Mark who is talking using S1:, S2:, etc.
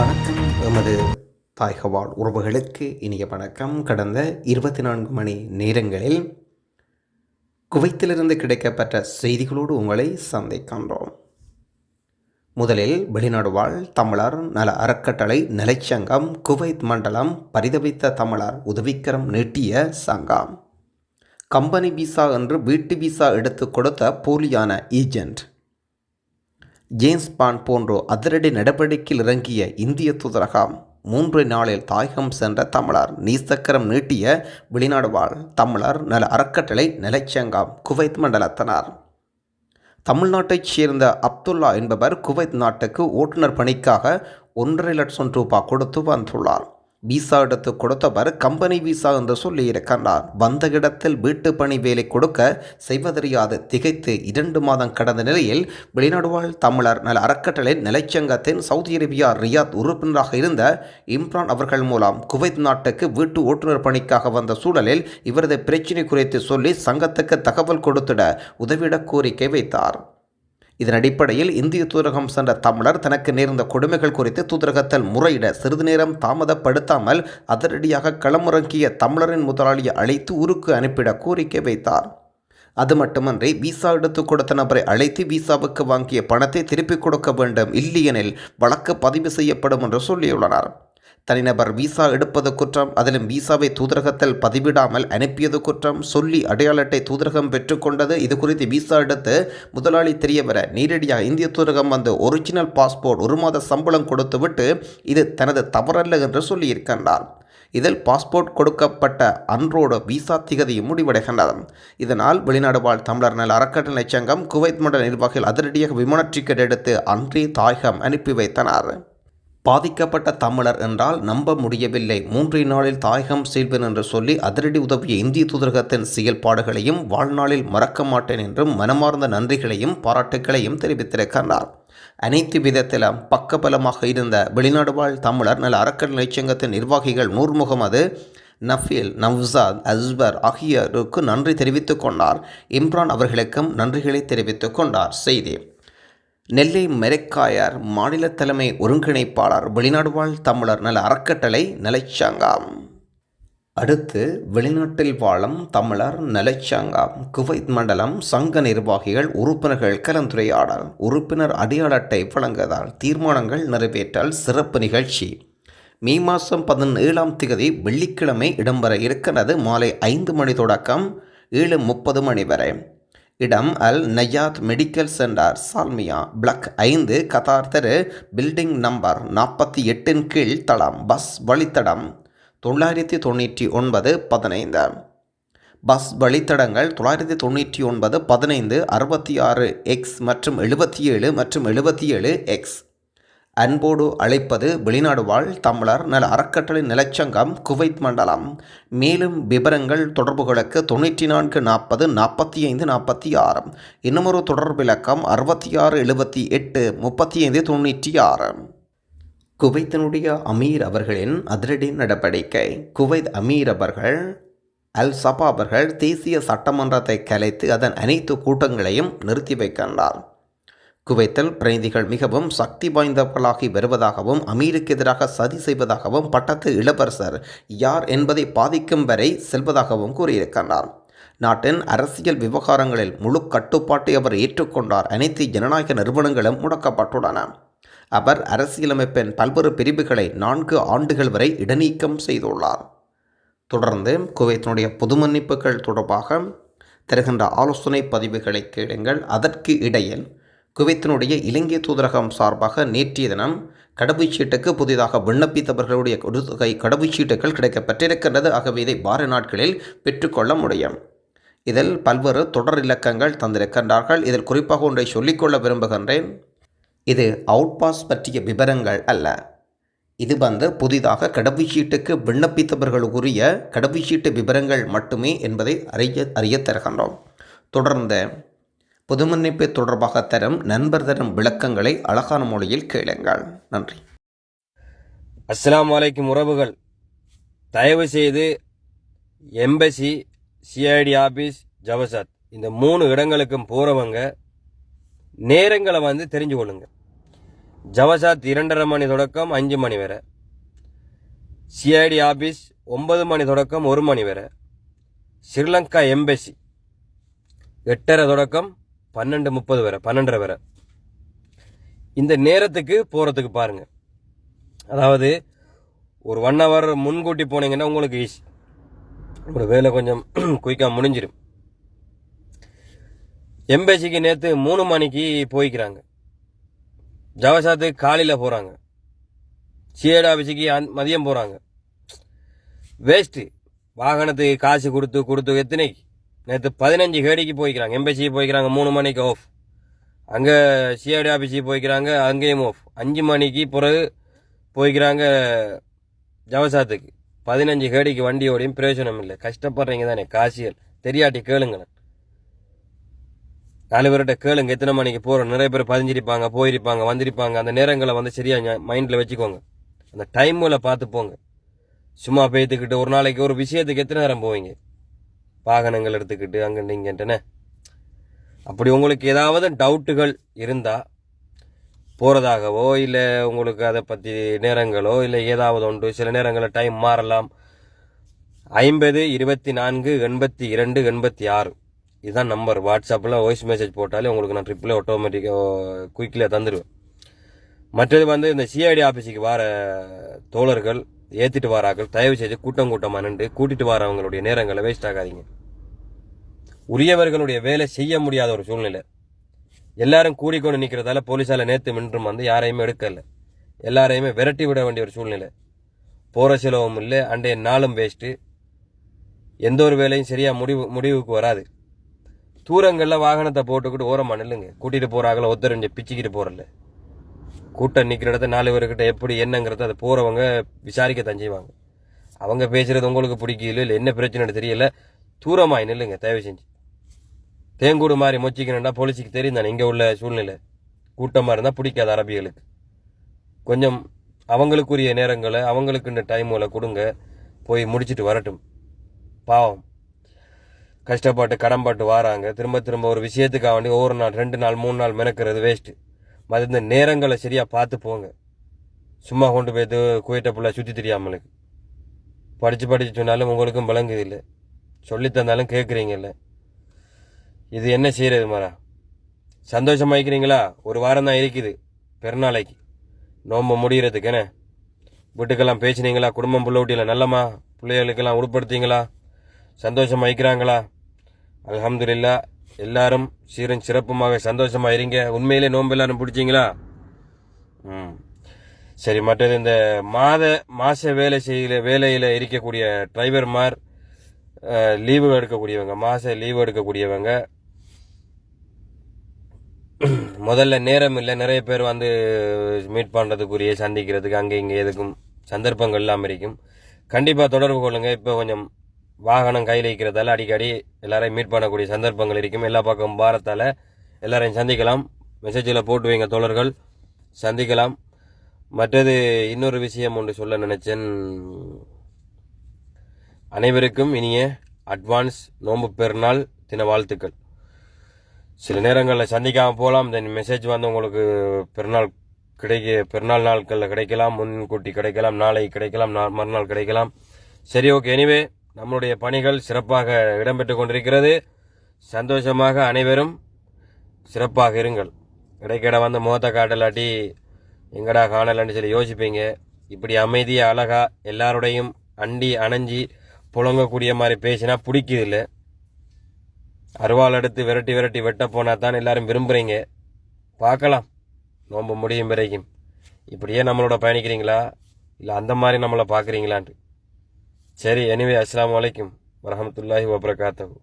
S1: வணக்கம். எமது தாய்கவால் உறவுகளுக்கு இனிய வணக்கம். கடந்த இருபத்தி நான்கு மணி நேரங்களில் குவைத்திலிருந்து கிடைக்கப்பெற்ற செய்திகளோடு உங்களை சந்திக்கின்றோம். முதலில் வெளிநாடு வாழ் தமிழர் நல அறக்கட்டளை நிலைச்சங்கம் குவைத் மண்டலம் பரிதவித்த தமிழர் உதவிக்கரம் நீட்டிய சங்கம். கம்பெனி விசா என்று வீட்டு விசா எடுத்து கொடுத்த போலியான ஏஜென்ட். ஜேம்ஸ் பாண்ட் போன்றோ அதிரடி நடவடிக்கையில் இறங்கிய இந்திய தூதரகம் மூன்று நாளில் தாயகம் சென்ற தமிழர் நீசக்கரம் நீட்டிய வெளிநாடு வாழ் தமிழர் நல அறக்கட்டளை நிலைச்சங்கம் குவைத் மண்டலத்தினர். தமிழ்நாட்டைச் சேர்ந்த அப்துல்லா என்பவர் குவைத் நாட்டுக்கு ஓட்டுநர் பணிக்காக ஒன்றரை லட்சம் ரூபாய் கொடுத்து வந்துள்ளார். விசா எடுத்து கொடுத்தவர் கம்பெனி விசா என்று சொல்லியிருக்கின்றார் வந்த இடத்தில் வீட்டு பணி வேலை கொடுக்க செய்வதறியாது. திகைத்து இரண்டு மாதம் கடந்த நிலையில் வெளிநாடு வாழ் தமிழர் நல அறக்கட்டளை நிலைச்சங்கத்தின் சவுதி அரேபியா ரியாத் உறுப்பினராக இருந்த இம்ரான் அவர்கள் மூலம் குவைத் நாட்டுக்கு வீட்டு ஓட்டுநர் பணிக்காக வந்த சூழலில் இவரது பிரச்சினை குறித்து சொல்லி சங்கத்துக்கு தகவல் கொடுத்திட உதவிட கோரிக்கை வைத்தார். இதன் அடிப்படையில் இந்திய தூதரகம் சென்ற தமிழர் தனக்கு நேர்ந்த கொடுமைகள் குறித்து தூதரகத்தில் முறையிட சிறிது நேரம் தாமதப்படுத்தாமல் அதிரடியாக களமிறங்கிய தமிழரின் முதலாளியை அழைத்து ஊருக்கு அனுப்பிட கோரிக்கை வைத்தார். அது மட்டுமன்றி விசா எடுத்து கொடுத்த நபரை அழைத்து விசாவுக்கு வாங்கிய பணத்தை திருப்பிக் கொடுக்க வேண்டும் இல்லையெனில் வழக்கு பதிவு செய்யப்படும் என்று சொல்லியுள்ளனர். தனிநபர் விசா எடுப்பது குற்றம் அதிலும் விசாவை தூதரகத்தில் பதிவிடாமல் அனுப்பியது குற்றம் சொல்லி அடையாள அட்டை தூதரகம் பெற்றுக்கொண்டது இது குறித்து விசா எடுத்து முதலாளி தெரியவர நேரடியாக இந்திய தூதரகம் வந்து ஒரிஜினல் பாஸ்போர்ட் ஒரு மாத சம்பளம் கொடுத்துவிட்டு இது தனது தவறல்ல என்று சொல்லியிருக்கின்றார். இதில் பாஸ்போர்ட் கொடுக்கப்பட்ட அன்றோடு விசா திகதியும் முடிவடைகின்றது இதனால் வெளிநாடு வாழ் தமிழர் நல அறக்கட்டளை சங்கம் குவைத் மண்டல நிர்வாகிகள் அதிரடியாக விமான டிக்கெட் எடுத்து அன்றே தாயகம் அனுப்பி வைத்தனர். பாதிக்கப்பட்ட தமிழர் என்றால் நம்ப முடியவில்லை. மூன்றே நாளில் தாயகம் செல்வேன் என்று சொல்லி அதிரடி உதவிய இந்திய தூதரகத்தின் செயல்பாடுகளையும் வாழ்நாளில் மறக்க மாட்டேன் என்றும் மனமார்ந்த நன்றிகளையும் பாராட்டுகளையும் தெரிவித்திருக்கின்றார் அனைத்து விதத்திலும் பக்கபலமாக இருந்த வெளிநாடு வாழ் தமிழர் நல அறக்கட்டளை சங்கத்தின் நிர்வாகிகள் நூர் முகமது நஃபீல் நவ்சாத் அஸ்பர் ஆகியோருக்கு நன்றி தெரிவித்துக் கொண்டார். இம்ரான் அவர்களுக்கும் நன்றிகளை தெரிவித்துக் கொண்டார். செய்தி. நெல்லை மெரைக்காயார் மாநில தலைமை ஒருங்கிணைப்பாளர் வெளிநாடு வாழ் தமிழர் நல அறக்கட்டளை நிலைச்சங்கம். அடுத்து வெளிநாட்டில் வாழும் தமிழர் நிலைச்சங்கம் குவைத் மண்டலம் சங்க நிர்வாகிகள் உறுப்பினர்கள் கலந்துரையாடல் உறுப்பினர் அடையாள அட்டை வழங்குதல் தீர்மானங்கள் நிறைவேற்றல் சிறப்பு நிகழ்ச்சி. மே மாதம் பதினேழாம் திகதி வெள்ளிக்கிழமை இடம்பெற இருக்கிறது மாலை ஐந்து மணி தொடக்கம் ஏழு முப்பது மணி வரை. இடம் Al Nayat medical centre. Salmiya block ஐந்து கதார் தெரு பில்டிங் நம்பர் நாற்பத்தி எட்டின் கீழ் தளம் பஸ் வழித்தடம் தொள்ளாயிரத்தி தொண்ணூற்றி ஒன்பது பதினைந்து. பஸ் வழித்தடங்கள் தொள்ளாயிரத்தி தொண்ணூற்றி ஒன்பது பதினைந்து அறுபத்தி ஆறு எக்ஸ் மற்றும் எழுபத்தி ஏழு மற்றும் எழுபத்தி ஏழு எக்ஸ் அன்போடு அழைப்பது வெளிநாடு வாழ் தமிழர் நல அறக்கட்டளை நிலச்சங்கம் குவைத் மண்டலம். மேலும் விவரங்கள் தொடர்புகளுக்கு தொண்ணூற்றி நான்கு நாற்பது நாற்பத்தி ஐந்து நாற்பத்தி ஆறு. இன்னுமொரு தொடர்பிலக்கம் அறுபத்தி ஆறு எழுபத்தி எட்டு முப்பத்தி ஐந்து தொண்ணூற்றி ஆறு. குவைத்தினுடைய அமீர் அவர்களின் அதிரடி நடவடிக்கை. குவைத் அமீர் அவர்கள் அல் சபா அவர்கள் தேசிய சட்டமன்றத்தை கலைத்து அதன் அனைத்து கூட்டங்களையும் நிறுத்தி வைக்கின்றார். குவைத்தல் பிரதிநிதிகள் மிகவும் சக்தி வாய்ந்தவர்களாகி வருவதாகவும் அமீருக்கு எதிராக சதி செய்வதாகவும் பட்டத்து இளவரசர் யார் என்பதை பாதிக்கும் வரை செல்வதாகவும் கூறியிருக்கிறார். நாட்டின் அரசியல் விவகாரங்களில் முழு கட்டுப்பாட்டை அவர் ஏற்றுக்கொண்டார். அனைத்து ஜனநாயக நிறுவனங்களும் முடக்கப்பட்டுள்ளன. அவர் அரசியலமைப்பின் பல்வேறு பிரிவுகளை நான்கு ஆண்டுகள் வரை இடைநீக்கம் செய்துள்ளார். தொடர்ந்து குவைத்தினுடைய பொது மன்னிப்புகள் தொடர்பாக தருகின்ற ஆலோசனை பதிவுகளை கேளுங்கள். அதற்கு இடையில் குவைத்தினுடைய இலங்கை தூதரகம் சார்பாக நேற்றைய தினம் கடவுச்சீட்டுக்கு புதிதாக விண்ணப்பித்தவர்களுடைய கொடுத்தொகை கடவுச்சீட்டுகள் கிடைக்கப்பட்டிருக்கின்றது ஆகவே இதை வார நாட்களில் பெற்றுக்கொள்ள முடியும். இதில் பல்வேறு தொடர் இலக்கங்கள் தந்திருக்கின்றார்கள். இதில் குறிப்பாக ஒன்றை சொல்லிக்கொள்ள விரும்புகின்றேன். இது அவுட் பாஸ் பற்றிய விவரங்கள் அல்ல. இது வந்து புதிதாக கடவுச்சீட்டுக்கு விண்ணப்பித்தவர்களுக்குரிய கடவுச்சீட்டு விவரங்கள் மட்டுமே என்பதை அறிய அறிய தருகின்றோம். தொடர்ந்து பொது மன்னிப்பு தொடர்பாக தரும் நண்பர் தரும் விளக்கங்களை அழகான மொழியில் கேளுங்கள். நன்றி.
S2: அஸ்லாம் வலைக்கும் உறவுகள். தயவு செய்து எம்பசி சிஐடி ஆபீஸ் ஜவசத் இந்த மூணு இடங்களுக்கும் போறவங்க நேரங்களை வந்து தெரிஞ்சு கொள்ளுங்க. ஜவசாத் இரண்டரை மணி தொடக்கம் அஞ்சு மணி வரை. சிஐடி ஆபீஸ் ஒன்பது மணி தொடக்கம் ஒரு மணி வரை. ஸ்ரீலங்கா எம்பசி எட்டரை தொடக்கம் பன்னெண்டு முப்பது வரை பன்னெண்டரை வரை. இந்த நேரத்துக்கு போகிறதுக்கு பாருங்கள் அதாவது ஒரு ஒன் ஹவர் முன்கூட்டி போனீங்கன்னா உங்களுக்கு ஈஸி ஒரு வேலை கொஞ்சம் குயிக்காக முடிஞ்சிடும் எம்பேசிக்கு நேற்று மூணு மணிக்கு போய்க்கிறாங்க. ஜவசாத்து காலையில் போகிறாங்க சிஏட் ஆஃபீஸுக்கு அந்- மதியம் போகிறாங்க வேஸ்ட்டு வாகனத்துக்கு காசு கொடுத்து கொடுத்து எத்தனைக்கு? நேற்று பதினஞ்சு கேடிக்கு போய்க்கிறாங்க. எம்பசிக்கு போய்க்கிறாங்க மூணு மணிக்கு ஆஃப் அங்கே சிஐடி ஆஃபீஸுக்கு போய்க்கிறாங்க அங்கேயும் ஆஃப் அஞ்சு மணிக்கு பிறகு போய்க்கிறாங்க ஜவசாத்துக்கு. பதினஞ்சு கேடிக்கு வண்டியோடையும் பிரயோஜனம் இல்லை. கஷ்டப்படுறீங்க தானே காசியல். தெரியாட்டி கேளுங்களேன். நாலு பேர்கிட்ட கேளுங்க எத்தனை மணிக்கு போகிறோம் நிறைய பேர் பதிஞ்சிருப்பாங்க போயிருப்பாங்க வந்திருப்பாங்க. அந்த நேரங்களை வந்து சரியாக மைண்டில் வச்சுக்கோங்க. அந்த டைமில் பார்த்து போங்க. சும்மா பேத்துக்கிட்டு ஒரு நாளைக்கு ஒரு விஷயத்துக்கு எத்தனை நேரம் போவீங்க? வாகனங்கள் எடுத்துக்கிட்டு அங்கே இங்கன்ட்டுனே அப்படி உங்களுக்கு ஏதாவது டவுட்டுகள் இருந்தால் போகிறதாகவோ இல்லை உங்களுக்கு அதை பற்றி நேரங்களோ இல்லை ஏதாவது ஒன்று சில நேரங்களில் டைம் மாறலாம். ஐம்பது இருபத்தி நான்கு எண்பத்தி இரண்டு எண்பத்தி ஆறு. இதுதான் நம்பர் வாட்ஸ்அப்பில் வாய்ஸ் மெசேஜ் போட்டாலே உங்களுக்கு நான் ட்ரிப்பில் ஆட்டோமேட்டிக்காக குயிக்கில் தந்துடுவேன் மற்றது வந்து இந்த சிஐடி ஆஃபீஸுக்கு வர தோழர்கள் ஏற்றிட்டு வரார்கள். தயவு செய்து கூட்டம் கூட்டமாக நின்று கூட்டிகிட்டு வரவங்களுடைய நேரங்களை வேஸ்ட் ஆகாதீங்க. உரியவர்களுடைய வேலை செய்ய முடியாத ஒரு சூழ்நிலை. எல்லாரும் கூடிக்கொண்டு நிற்கிறதால போலீஸால் நேற்று மின்றும் வந்து யாரையுமே எடுக்கல. எல்லாரையுமே விரட்டி விட வேண்டிய ஒரு சூழ்நிலை. போகிற செலவும் இல்லை அண்டைய நாளும் வேஸ்ட்டு எந்த ஒரு வேலையும் சரியாக முடிவு முடிவுக்கு வராது. தூரங்களில் வாகனத்தை போட்டுக்கிட்டு ஓரமாக நில்லுங்க. கூட்டிகிட்டு போகிறாங்களோ ஒத்தரஞ்சு பிச்சுக்கிட்டு போகிறல கூட்டம் நிற்கிற இடத்த நாலு பேர்கிட்ட எப்படி என்னங்கிறத அதை போகிறவங்க விசாரிக்க செய்வாங்க. அவங்க பேசுகிறது உங்களுக்கு பிடிக்கல இல்லை என்ன பிரச்சனைன்னு தெரியல தூரமாய் நில்லுங்க தயவு செஞ்சு. தேங்கூடு மாதிரி மொச்சிக்கணும்னா போலீஸுக்கு தெரியும் தானே இங்கே உள்ள சூழ்நிலை. கூட்டமாக இருந்தால் பிடிக்காது அரபிகளுக்கு. கொஞ்சம் அவங்களுக்குரிய நேரங்களை அவங்களுக்குன்ற டைமுகளை கொடுங்க. போய் முடிச்சுட்டு வரட்டும். பாவம். கஷ்டப்பட்டு கடன்பட்டு வராங்க. திரும்ப திரும்ப ஒரு விஷயத்துக்காக வேண்டி ஒவ்வொரு நாள் ரெண்டு நாள் மூணு நாள் மெனக்கிறது வேஸ்ட்டு மற்ற இந்த நேரங்களை சரியாக பார்த்து போங்க. சும்மா கொண்டு போய்த்து குயிட்ட பிள்ளை சுற்றி தெரியாமலுக்கு. படித்து படித்து சொன்னாலும் உங்களுக்கும் விளங்குது இல்லை. சொல்லித் தந்தாலும் கேட்குறீங்கல்ல இது என்ன செய்யறது மாறா? சந்தோஷமாயிக்கிறீங்களா ஒரு வாரம் தான் இருக்குது பெருநாளைக்கு. நோம்ப முடிகிறதுக்குன்னு வீட்டுக்கெல்லாம் பேசுனீங்களா? குடும்பம் புள்ளவுட்டியில் நல்லம்மா? பிள்ளைகளுக்கெல்லாம் உட்படுத்திங்களா சந்தோஷமா இருக்கிறாங்களா? அல்ஹம்துலில்லா எல்லாரும் சீரும் சிறப்புமாக சந்தோஷமா இருங்க. உண்மையிலே நோன்பு எல்லாரும் பிடிச்சிங்களா? ம். சரி மற்றது இந்த மாத மாத வேலை செய்யல வேலையில் இருக்கக்கூடிய டிரைவர்மார் லீவு எடுக்கக்கூடியவங்க மாத லீவு எடுக்கக்கூடியவங்க முதல்ல நேரம் இல்லை. நிறைய பேர் வந்து மீட் பண்ணுறதுக்குரிய சந்திக்கிறதுக்கு அங்கே இங்கே எதுக்கும் சந்தர்ப்பங்கள் இல்லாமல் இருக்கும் கண்டிப்பாக தொடர்பு கொள்ளுங்கள் இப்போ கொஞ்சம் வாகனம் கையில் இருக்கிறதால அடிக்கடி எல்லாரையும் மீட் பண்ணக்கூடிய சந்தர்ப்பங்கள் இருக்கும். எல்லா பக்கம் பாரத்தால் எல்லாரையும் சந்திக்கலாம். மெசேஜில் போட்டு வைங்க தோழர்கள். சந்திக்கலாம். மற்றது இன்னொரு விஷயம் ஒன்று சொல்ல நினச்சேன். அனைவருக்கும் இனிய அட்வான்ஸ் நோன்பு பெருநாள் தின வாழ்த்துக்கள். சில நேரங்களில் சந்திக்காமல் போகலாம் தென் மெசேஜ் வந்து உங்களுக்கு பெருநாள் கிடைக்க பெருநாள் நாட்களில் கிடைக்கலாம். முன்கூட்டி கிடைக்கலாம். நாளை கிடைக்கலாம். மறுநாள் கிடைக்கலாம். சரி ஓகே எனிவே நம்மளுடைய பணிகள் சிறப்பாக இடம்பெற்று கொண்டிருக்கிறது. சந்தோஷமாக அனைவரும் சிறப்பாக இருங்கள். இடைக்கிட வந்து முகத்தை காட்டலாட்டி எங்கடா காணலன்னு சொல்லி யோசிப்பீங்க. இப்படி அமைதியாக அழகா எல்லாரோடையும் அண்டி அணைஞ்சி புழங்கக்கூடிய மாதிரி பேசினா பிடிக்குது இல்லை அருவாள் எடுத்து விரட்டி விரட்டி வெட்ட போனா தான் எல்லாரும் விரும்புறீங்க. பார்க்கலாம். நோன்பு முடியும் வரைக்கும். இப்படியே நம்மளோட பயணிக்கிறீங்களா? இல்லை அந்த மாதிரி நம்மளை பார்க்குறீங்களான்ட்டு. சரி எனிவே அஸ்லாம் அலைக்கும். வரமத்துல்லாஹி வபரகாத்தஹு.